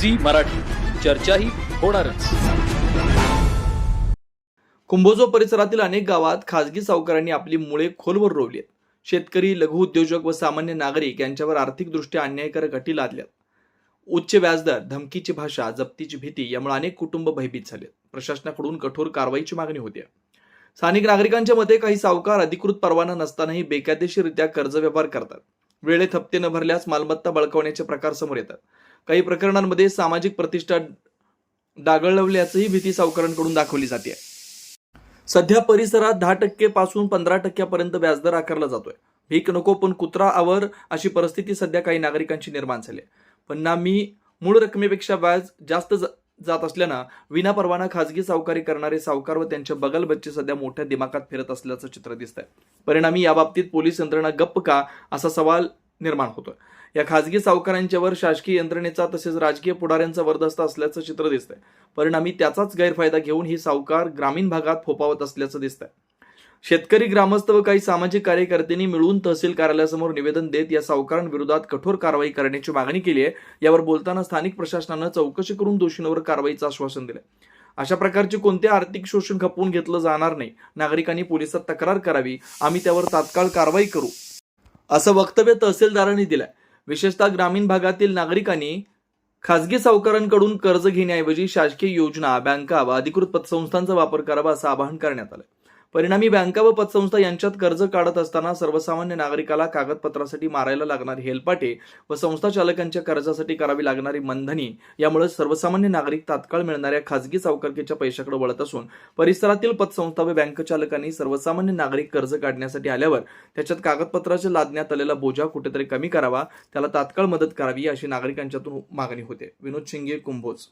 Zee Marathi. चर्चाही होणारच. कुंभोजो परिसरातील अनेक गावात खासगी सावकारांनी आपली मुळे खोलवर रोवली आहेत. शेतकरी लघु उद्योजक व सामान्य नागरिक यांच्यावर आर्थिकदृष्ट्या अन्यायकारक अटी लादल्यात. उच्च व्याजदर धमकीची भाषा जप्तीची भीती यामुळे अनेक कुटुंब भयभीत झाले प्रशासनाकडून कठोर कारवाईची मागणी होती. स्थानिक नागरिकांच्या मते काही सावकार अधिकृत परवाना नसतानाही बेकायदेशीररित्या कर्ज व्यवहार करतात. वेळेत हप्ते न भरल्यास मालमत्ता बळकावण्याचे प्रकार समोर येतात. काही प्रकरणांमध्ये सामाजिक प्रतिष्ठा डागळवल्याचंही भीती सावकारांकडून दाखवली जाते. सध्या परिसरात दहा टक्के पासून पंधरा टक्क्यापर्यंत व्याजदर आकारला जातोय. भीक नको पण कुत्रा आवर अशी परिस्थिती सध्या काही नागरिकांची निर्माण झाली आहे. मी मूळ रकमेपेक्षा व्याज जास्त ज- जात असल्यानं विनापरवाना खाजगी सावकारी करणारे सावकार व त्यांचे बगल बच्चे सध्या मोठ्या दिमागात फिरत असल्याचं चित्र दिसतंय. परिणामी याबाबतीत पोलीस यंत्रणा गप्प का असा सवाल निर्माण होतोय. या खाजगी सावकारांच्यावर शासकीय यंत्रणेचा तसेच राजकीय पुढाऱ्यांचा वरदस्त असल्याचं चित्र दिसतंय. परिणामी त्याचाच गैरफायदा घेऊन ही सावकार ग्रामीण भागात फोपावत असल्याचं दिसतंय. शेतकरी ग्रामस्थ व काही सामाजिक कार्यकर्त्यांनी मिळून तहसील कार्यालयासमोर निवेदन देत या सावकारांविरोधात कठोर कारवाई करण्याची मागणी केली आहे. यावर बोलताना स्थानिक प्रशासनानं चौकशी करून दोषींवर कारवाईचं आश्वासन दिलं अशा प्रकारचे कोणते आर्थिक शोषण खपवून घेतलं जाणार नाही. नागरिकांनी पोलिसात तक्रार करावी. आम्ही त्यावर तात्काळ कारवाई करू. असं वक्तव्य तहसीलदारांनी दिलंय. विशेषतः ग्रामीण भागातील नागरिकांनी खासगी सावकारांकडून कर्ज घेण्याऐवजी शासकीय योजना बँका व अधिकृत पतसंस्थांचा वापर करावा असं आवाहन करण्यात आलं परिणामी बँका व पतसंस्था यांच्यात कर्ज काढत असताना सर्वसामान्य नागरिकाला कागदपत्रासाठी मारायला लागणारी हेलपाटे व संस्था चालकांच्या कर्जासाठी करावी लागणारी मंधनी यामुळे सर्वसामान्य नागरिक तात्काळ मिळणाऱ्या खासगी सावकारकीच्या पैशाकडे वळत असून परिसरातील पतसंस्था व बँक चालकांनी सर्वसामान्य नागरिक कर्ज काढण्यासाठी आल्यावर त्याच्यात कागदपत्राच्या लादण्यात आलेला बोजा कुठेतरी कमी करावा त्याला तात्काळ मदत करावी अशी नागरिकांच्यातून मागणी होते. विनोद शिंगे कुंभोज.